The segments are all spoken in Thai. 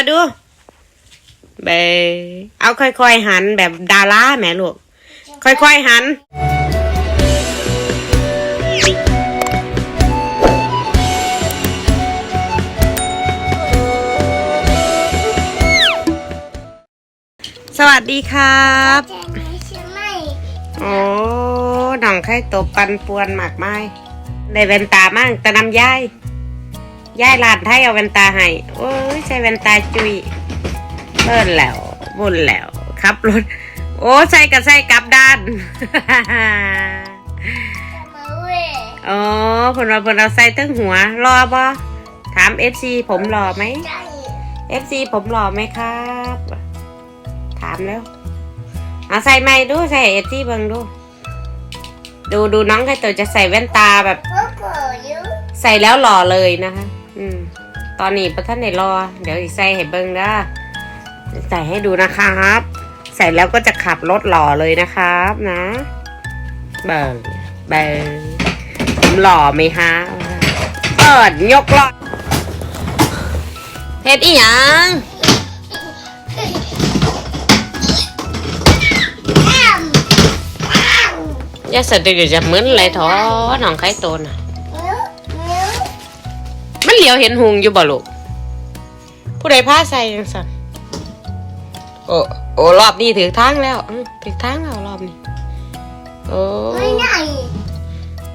มาดูเบเอาค่อยๆหันแบบดาราแม่ลูก ค่อยๆหันสวัสดีครับโอ้หนังไข่ตบปันปวนหมากไม้ได้แว่นตามั่งต่นำยาย ยายหลานไทยเอาแว่นตาให้โอ้ยใส่แว่นตาจุยเบิ่นแล้วบุญแล้วขับรถ โอ้ใส่กับใส่กลับด้านมาเว้ยอ๋อเพนว่าเพนเอาใส่ตั้งหัว รอบ่ถามเอฟซีผมรอไหมใจเอฟซีผมหล่อไหมครับ ถามแล้วเอาใส่ไม่ดูใส่เอฟซีเบิ่งดู ดูดูน้องไข่ตัวจะใส่แว่นตาแบบพ่อเกิดอยู่ใส่แล้วหล่อเลยนะคะ อืม ตอนนี้ประท่านในรอ เดี๋ยวอีกใส่ให้เบิ่งนะใส่ให้ดูนะครับ ใส่แล้วก็จะขับรถหล่อเลยนะครับนะ เบิ่งเบิ่งผมหล่อไหมฮะ เปิดยกล้อเฮ็ดอีหยังแอมแอมอย่าสะดือจะเหมือนเลยท้อน้องไข่โตนน่ะนิ้วนิ้วมัน เหลียวเห็นหุงอยู่บ่ลูกผู้ใดพาใส่ยังสั่นโอ้โอ้รอบนี้ถือทางแล้วอื้อถือทางแล้วรอบนี้ โอ้ไม่ไหน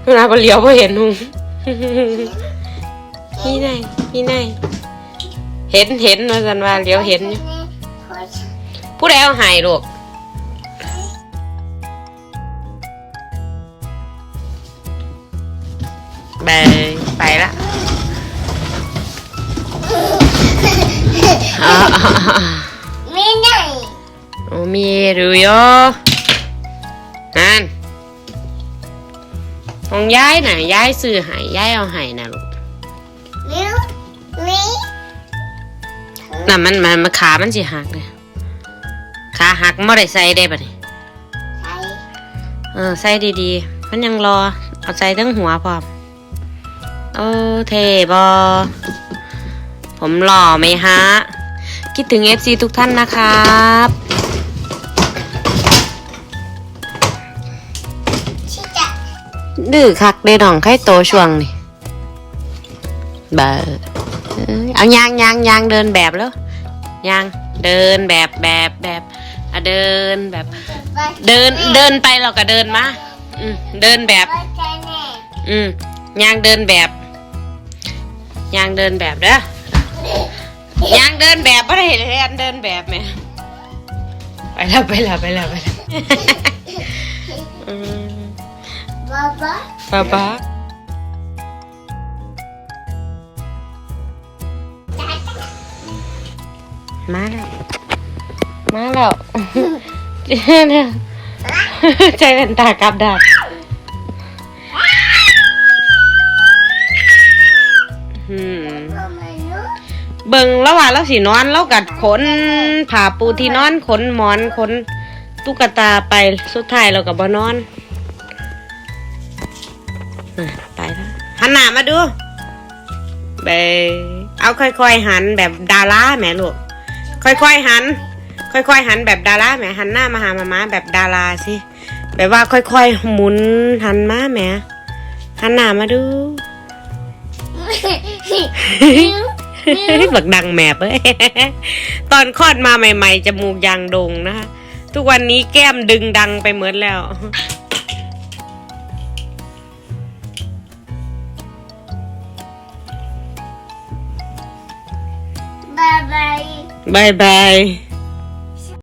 เวลาบ่เหลียวบ่เห็นหุง พี่ไหนพี่ไหนเห็นเห็นว่าสันว่าเหลียวเห็นอยู่ผู้ใดเอาใหายลูกไปไปละ อ่าไม่ไหนโอ้มอโยนั่นของย้ายน่ะย้ายซื้อให้ย้ายเอาให้นะลูกนิ้วนิ้วน่ะมันมันมันขามันสิหักเลยขาหักไม่ได้ใส่ได้ปะนี่ใช่เออใส่ดีๆ มันยังรอ เอาใส่ทั้งหัวพร้อมโอ้เทบอผมหล่อไหมฮะ คิดถึง FC ทุกท่านนะครับชิจะดื้อคักเดดองไข่โตช่วงนี่เบอร์เอ้ยเอายางยางยางเดินแบบแล้วยางเดินแบบแบบแบบอะเดินแบบไปเดินเดินไปเราก็เดินมาอืมเดินแบบไปใจแน่อืมยางเดินแบบยางเดินแบบเด้อ ยางเดินแบบไม่ได้เรียนเดินแบบแหม่ไปแล้วไปแล้วไปแล้วไปแล้วอืมบ๊ายบายป้าป้ามาแล้ว มาแล้วเนี่ยใจเป็นตากลับดาบอืมพ่อมานุ เบิ่งแล้วว่าเราสินอนเรากัดขนผ่าปูที่นอนขนหมอนขนตุ๊กตาไปสุดท้ายเรากับบนอนอะไปแล้วหันหน้ามาดูเบเอาค่อยๆหันแบบดาราแหม่ลูกค่อยๆหัน ค่อยๆหันแบบดาราแหมหันหน้ามาหามามาแบบดาราสิแบบว่าค่อยๆหมุนหันมาแหมหันหน้ามาดู บักดังแมบเอ้ยตอนคลอดมาใหม่ ๆจมูกยางโดงนะคะทุกวันนี้แก้มดึงดังไปเหมือนแล้วบายบายบายบาย